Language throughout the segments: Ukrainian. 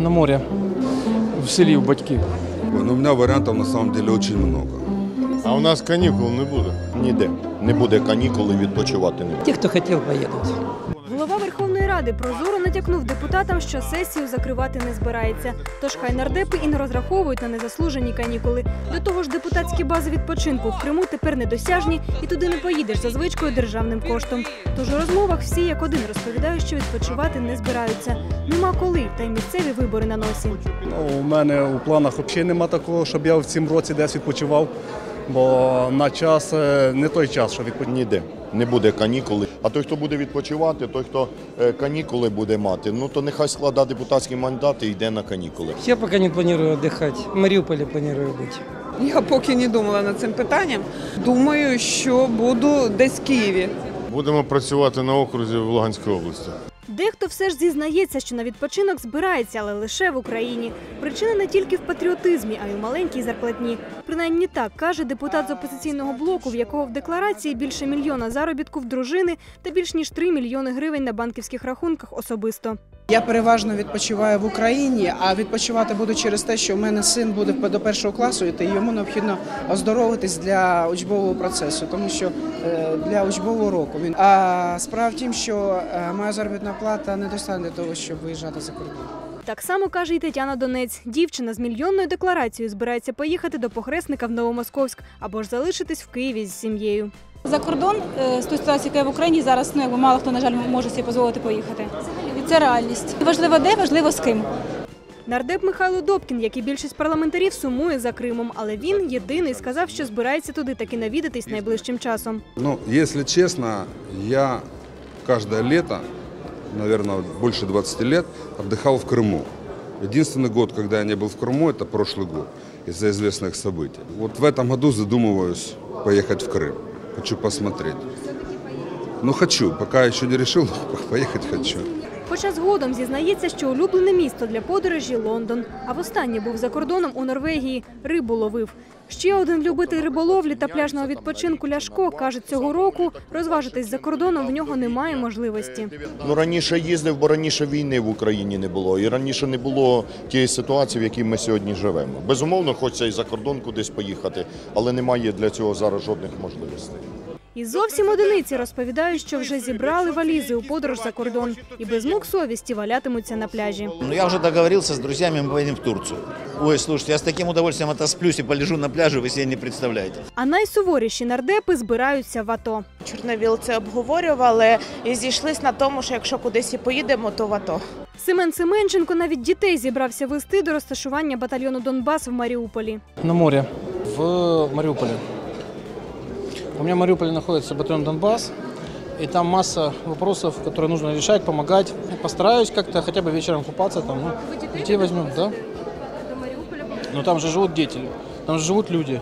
На море, в селі, у батьків. Ну, у меня вариантов на самом деле очень много. А у нас канікул не буде. Ніде не буде канікули, відпочивати не буде. Те, кто хотел, поедут. Голова Верховної Ради прозоро натякнув депутатам, що сесію закривати не збирається. Тож хай нардепи і не розраховують на незаслужені канікули. До того ж, депутатські бази відпочинку в Криму тепер недосяжні, і туди не поїдеш за звичкою державним коштом. Тож у розмовах всі як один розповідають, що відпочивати не збираються. Нема коли, та й місцеві вибори на носі. Ну, у мене у планах взагалі нема такого, щоб я в цім році десь відпочивав. Бо на час е, не той час, що відпочивати. Ніде не буде канікули. А той, хто буде відпочивати, той, хто е, канікули буде мати, ну то нехай складає депутатські мандати і йде на канікули. Я пока не планирую отдыхать. В Мариуполе планирую быть. Я поки не думала над цим питанням. Думаю, що буду десь в Києві. Будемо працювати на окрузі в Луганській області. Дехто все ж зізнається, що на відпочинок збирається, але лише в Україні. Причина не тільки в патріотизмі, а й у маленькій зарплатні. Принаймні так каже депутат з опозиційного блоку, в якого в декларації більше мільйона заробітку в дружини та більш ніж 3 мільйони гривень на банківських рахунках особисто. Я переважно відпочиваю в Україні, а відпочивати буду через те, що в мене син буде до першого класу, і йому необхідно оздоровитись для учбового процесу, тому що е, для учбового року він. А справа в тім, що е, моя заробітна плата не достатня для того, щоб виїжджати за кордон. Так само каже і Тетяна Донець. Дівчина з мільйонною декларацією збирається поїхати до похресника в Новомосковськ або ж залишитись в Києві з сім'єю. За кордон е, з тої ситуації, яка в Україні зараз, ну якби мало хто на жаль може собі дозволити поїхати. І це реальність. Важливо де, важливо з ким. Нардеп Михайло Добкін, як і більшість парламентарів, сумує за Кримом, але він єдиний сказав, що збирається туди таки навідатись найближчим часом. Ну, если честно, я каждое лето, наверное, больше 20 лет, отдыхал в Крыму. Единственный год, когда я не был в Крыму, это прошлый год, из-за известных событий. Вот в этом году задумываюсь поехать в Крым. Хочу посмотреть. Ну, хочу, пока еще не решил, но поехать хочу. Хоча згодом зізнається, що улюблене місто для подорожі Лондон. А востаннє був за кордоном у Норвегії, рибу ловив. Ще один любитель риболовлі та пляжного відпочинку Ляшко каже, цього року розважитись за кордоном в нього немає можливості. Ну раніше їздив, бо раніше війни в Україні не було, і раніше не було тієї ситуації, в якій ми сьогодні живемо. Безумовно, хочеться і за кордон кудись поїхати, але немає для цього зараз жодних можливостей. І зовсім одиниці розповідають, що вже зібрали валізи у подорож за кордон і без мук совісті валятимуться на пляжі. Ну, я уже договорился с друзьями, мы поедем в Турцию. Ой, слушайте, я с таким удовольствием отосплюсь и полежу на пляже, вы себе не представляете. А найсуворіші нардепи збираються в АТО. Чорновіл це обговорювали і зійшлись на тому, що якщо кудись і поїдемо, то в АТО. Семен Семенченко навіть дітей зібрався вести до розташування батальйону Донбас в Маріуполі. На море, в Мариуполе. У меня в Мариуполе находится батальон Донбасс, и там масса вопросов, которые нужно решать, помогать. Постараюсь как-то хотя бы вечером купаться там. Ну, детей возьмем, да? Но там же живут дети, там же живут люди.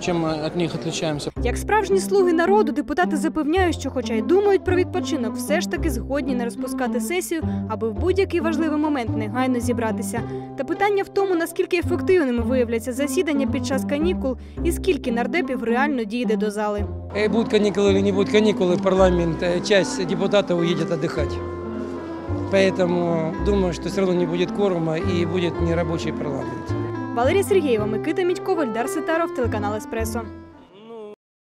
Чем мы от них отличаемся? Як справжні слуги народу, депутати запевняють, що, хоча й думають про відпочинок, все ж таки згодні не розпускати сесію, аби в будь-який важливий момент негайно зібратися. Та питання в тому, наскільки ефективними виявляться засідання під час канікул і скільки нардепів реально дійде до зали. Э, Будут каникулы или не будут каникулы, парламент, э, часть депутатов уедет отдыхать. Поэтому думаю, что все равно не будет кворума и будет нерабочий парламент. Валерія Сергієва, Микита Мідько, Ельдар Ситаров, телеканал Еспресо.